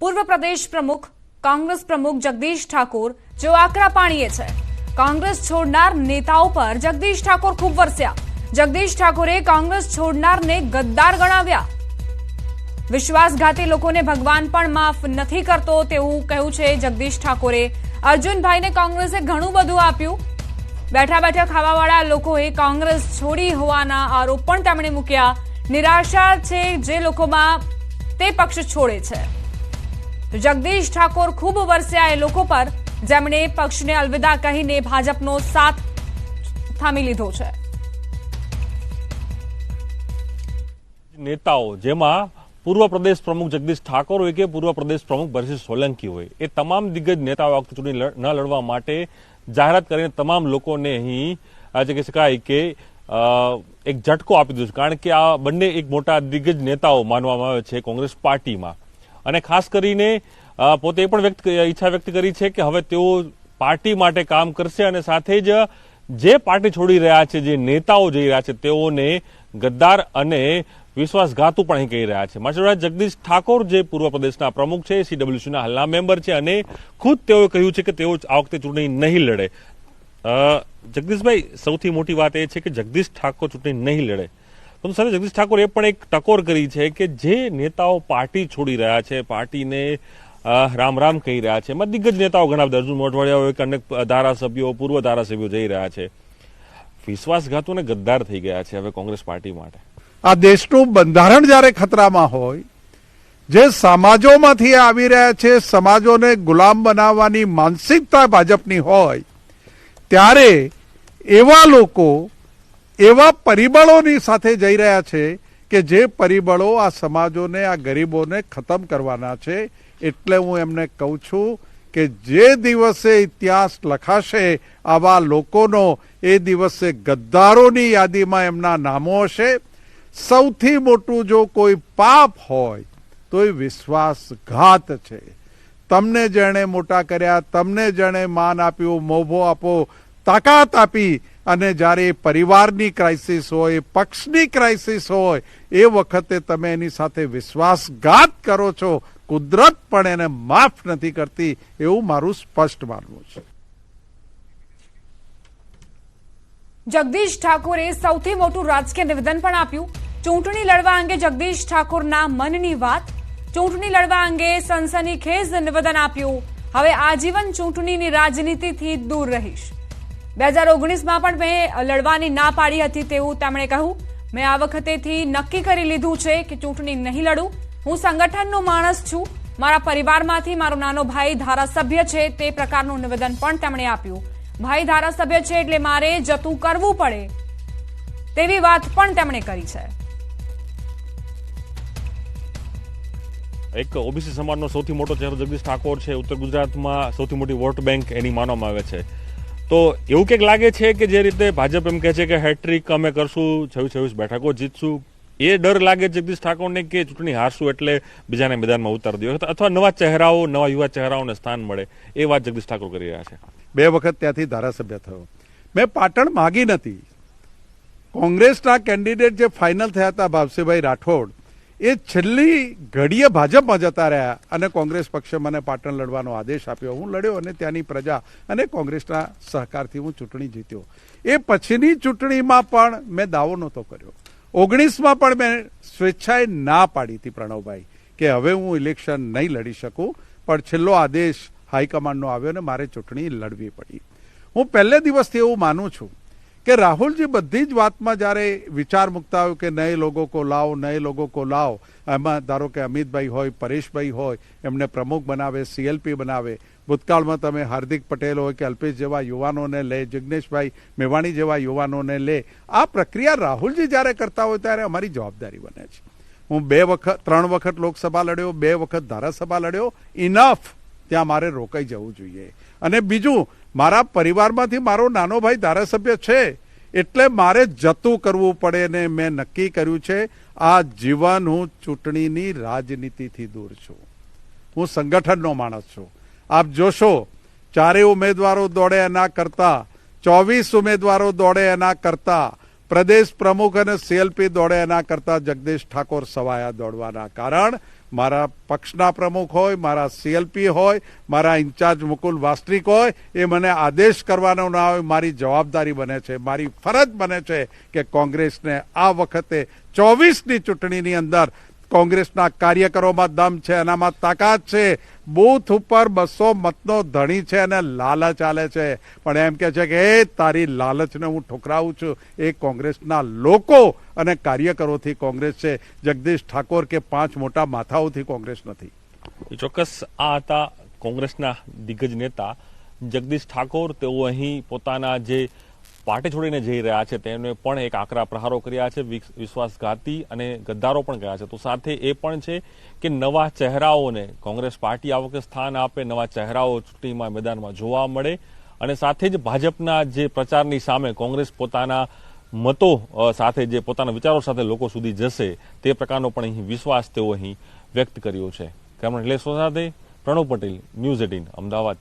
પૂર્વ પ્રદેશ પ્રમુખ, કોંગ્રેસ પ્રમુખ જગદીશ ઠાકોર જેઓ આકરા પાણીએ છે. કોંગ્રેસ છોડનાર નેતાઓ પર જગદીશ ઠાકોર ખૂબ વરસ્યા. જગદીશ ઠાકોરે કોંગ્રેસ છોડનારને ગદ્દાર ગણાવ્યા. વિશ્વાસઘાતી લોકોને ભગવાન પણ માફ નથી કરતો તેવું કહ્યું છે જગદીશ ઠાકોરે. અર્જુનભાઈને કોંગ્રેસે ઘણું બધું આપ્યું. બેઠા બેઠા ખાવાવાળા લોકોએ કોંગ્રેસ છોડી હોવાના આરોપ પણ તેમણે મૂક્યા. નિરાશા છે જે લોકોમાં તે પક્ષ છોડે છે. તો જગદીશ ઠાકોર ખૂબ વરસ્યા એ લોકો પર, જેમણે પક્ષને અલવિદા કહીને ભાજપનો સાથ થામી લીધો છે. નેતાઓ, જેમાં પૂર્વ પ્રદેશ પ્રમુખ જગદીશ ઠાકોર હોય કે પૂર્વ પ્રદેશ પ્રમુખ ભરતસિંહ સોલંકી હોય, એ તમામ દિગ્ગજ નેતાઓ આ ચૂંટણી ન લડવા માટે જાહેરાત કરીને તમામ લોકોને અહીં આજે કહી શકાય કે એક ઝટકો આપી દીધો છે. કારણ કે આ બંને એક મોટા દિગ્ગજ નેતાઓ માનવામાં આવે છે કોંગ્રેસ પાર્ટીમાં. અને ખાસ કરીને પોતે પણ વ્યક્ત ઈચ્છા વ્યક્ત કરી છે કે હવે તેઓ પાર્ટી માટે કામ કરશે અને સાથે જ જે પાર્ટી છોડી રહ્યા છે, જે નેતાઓ જઈ રહ્યા છે, તેઓને ગદ્દાર અને વિશ્વાસઘાતુ પણ અહીં કહી રહ્યા છે. માસ્ટર જગદીશ ઠાકોર, જે પૂર્વ પ્રદેશના પ્રમુખ છે સીડબ્લ્યુસીના હાલના મેમ્બર છે અને ખુદ તેઓએ કહ્યું છે કે તેઓ આ વખતે ચૂંટણી નહીં લડે. જગદીશભાઈ, સૌથી મોટી વાત એ છે કે જગદીશ ઠાકોર ચૂંટણી નહીં લડે. પરંતુ સર જગદીશ ઠાકોર, એ પણ એક ટકોર કરી છે કે જે નેતાઓ પાર્ટી છોડી રહ્યા છે, પાર્ટીને રામ રામ કહી રહ્યા છે. એમાં દિગ્ગજ નેતાઓ ઘણા બધા. અર્જુન મોઢવાડિયા હોય અનેક ધારાસભ્યો, પૂર્વ ધારાસભ્યો જઈ રહ્યા છે. વિશ્વાસઘાતોને ગદ્દાર થઈ ગયા છે હવે કોંગ્રેસ પાર્ટી માટે. આ દેશનું બંધારણ જ્યારે ખતરામાં હોય, જે સમાજોમાંથી આવી રહ્યા છે, સમાજોને ગુલામ બનાવવાની માનસિકતા ભાજપની હોય, ત્યારે એવા લોકો એવા પરિબળોની સાથે જઈ રહ્યા છે કે જે પરિબળો આ સમાજોને, આ ગરીબોને ખતમ કરવાના છે. એટલે હું એમને કહું છું કે જે દિવસે ઇતિહાસ લખાશે, આવા લોકોનો એ દિવસે ગદ્દારોની યાદીમાં એમના નામો હશે. સૌથી મોટું જો કોઈ પાપ હોય, તો એ વિશ્વાસઘાત છે. તમને જેણે મોટા કર્યા, તમને જેણે માન આપ્યું, મોભો આપો, તાકાત આપી અને જ્યારે પરિવારની ક્રાઇસિસ હોય પક્ષની ક્રાઇસિસ હોય, એ વખતે તમે એની સાથે વિશ્વાસઘાત કરો છો. કુદરત પણ એને માફ નથી કરતી એવું મારું સ્પષ્ટ માનવું છે. જગદીશ ઠાકોરે સૌથી મોટું રાજકીય નિવેદન પણ આપ્યું. ચૂંટણી લડવા અંગે જગદીશ ઠાકોરના મનની વાત. ચૂંટણી લડવા અંગે સનસનીખેજ નિવેદન આપ્યું. હવે આજીવન ચૂંટણીની રાજનીતિથી દૂર રહીશ. બે હજાર ઓગણીસમાં પણ મેં લડવાની ના પાડી હતી તેવું તેમણે કહ્યું. મેં આ વખતેથી નક્કી કરી લીધું છે કે ચૂંટણી નહીં લડું. હું સંગઠનનો માણસ છું. મારા પરિવારમાંથી મારો નાનો ભાઈ ધારાસભ્ય છે તે પ્રકારનું નિવેદન પણ તેમણે આપ્યું. ભાઈ ધારાસભ્ય છે એટલે મારે જતું કરવું પડે. તેવી વાત પણ તેમણે કરી છે. એક ઓબીસી સમાજનો સૌથી મોટો ચહેરો જગદીશ ઠાકોર છે. ઉત્તર ગુજરાતમાં સૌથી મોટી વોટ બેંક એની માનવામાં આવે છે. તો એવું કંઈક લાગે છે કે જે રીતે ભાજપ એમ કહે છે કે હેટ્રિક અમે કરશું, છવ્વીસ છવ્વીસ બેઠકો જીતશું? એ ડર લાગે જગદીશ ઠાકોરને કે ચૂંટણી હારશું એટલે બીજાને મેદાનમાં ઉતારી દો અથવા નવા ચહેરાઓ, નવા યુવા ચહેરાઓને સ્થાન મળે? એ વાત જગદીશ ઠાકોર કરી રહ્યા છે. બે વખત ત્યાંથી ધારાસભ્ય થયો. મેં પાટણ માગી નથી. કોંગ્રેસના કેન્ડિડેટ જે ફાઇનલ થયા હતા ભાવસીભાઈ રાઠોડ એ છેલ્લી ઘડીએ ભાજપમાં જતા રહ્યા અને કોંગ્રેસ પક્ષે મને પાટણ લડવાનો આદેશ આપ્યો. હું લડ્યો અને ત્યાંની પ્રજા અને કોંગ્રેસના સહકારથી હું ચૂંટણી જીત્યો. એ પછીની ચૂંટણીમાં પણ મેં દાવો નહોતો કર્યો. ઓગણીસમાં પણ મેં સ્વેચ્છાએ ના પાડી હતી પ્રણવભાઈ કે હવે હું ઇલેક્શન નહીં લડી શકું, પણ છેલ્લો આદેશ હાઈકમાન્ડનો આવ્યો અને મારે ચૂંટણી લડવી પડી. હું પહેલે દિવસથી એવું માનું છું કે રાહુલજી બધી જ વાતમાં જ્યારે વિચાર મૂકતા હોય કે નય લોકો કો લાવો, નય લોગો કો લાવો, એમાં ધારો કે અમિતભાઈ હોય, પરેશભાઈ હોય, એમને પ્રમુખ બનાવે, સીએલપી બનાવે, ભૂતકાળમાં તમે હાર્દિક પટેલ હોય કે અલ્પેશ જેવા યુવાનોને લે જિજ્ઞેશભાઈ મેવાણી જેવા યુવાનોને લે, આ પ્રક્રિયા રાહુલજી જ્યારે કરતા હોય ત્યારે અમારી જવાબદારી બને છે. હું બે વખત, ત્રણ વખત લોકસભા લડ્યો, બે વખત ધારાસભા લડ્યો ઇનફ ત્યાં મારે રોકાઈ જવું જોઈએ. અને બીજું મારા પરિવારમાંથી મારો નાનો ભાઈ ધારાસભ્ય છે, એટલે મારે જતું કરવું પડે ને મેં નક્કી કર્યું છે, આ જીવન હું ચૂંટણીની રાજનીતિથી દૂર છું. હું સંગઠનનો માણસ છું. આપ જોશો ચારે ઉમેદવારો દોડે એના કરતા, ચોવીસ ઉમેદવારો દોડે એના કરતા પ્રદેશ પ્રમુખ અને સીએલપી દોડે એના કરતા જગદીશ ઠાકોર સવાયા દોડવાના કારણ, મારા પક્ષના પ્રમુખ હોય, મારા સીએલપી હોય, મારા ઇન્ચાર્જ મુકુલ વાસ્ત્રિક હોય, એ મને આદેશ કરવાનો ના હોય, મારી જવાબદારી બને છે. મારી ફરજ બને છે કે કોંગ્રેસને આ વખતે ચોવીસની ચૂંટણીની અંદર કોંગ્રેસના કાર્યકરોમાં દમ છે, એનામાં તાકાત છે. બૂથ ઉપર બસો મતનો ધણી છે અને લાલચ ચાલે છે. પણ એમ કે છે કે, એ તારી લાલચને હું ઠુકરાવું છું. એ કોંગ્રેસના લોકો અને કાર્યકરોથી કોંગ્રેસ છે. જગદીશ ઠાકોર કે પાંચ મોટા માથાઓથી કોંગ્રેસ નથી. ચોક્કસ આ હતા કોંગ્રેસના દિગ્ગજ નેતા. જગદીશ ઠાકોર, તેઓ અહીં પોતાના જે પાર્ટી છોડીને જઈ રહ્યા છે. તેમને પણ એક આકરા પ્રહારો કર્યા છે વિસ- વિશ્વાસઘાતી અને ગદ્દારો પણ કહ્યા છે. તો સાથે એ પણ છે કે નવા ચહેરાઓને કોંગ્રેસ પાર્ટી આ વખતે સ્થાન આપે, નવા ચહેરાઓ ચૂંટણીમાં મેદાનમાં જોવા મળે અને સાથે જ ભાજપના જે પ્રચારની સામે કોંગ્રેસ પોતાના મતો સાથે જે પોતાના વિચારો સાથે લોકો સુધી જશે તે પ્રકારનો પણ અહીં વિશ્વાસ તેઓ અહીં વ્યક્ત કર્યો છે. કેમેરા લેસો સાથે પ્રણવ પટેલ, ન્યૂઝ એટીન, અમદાવાદ.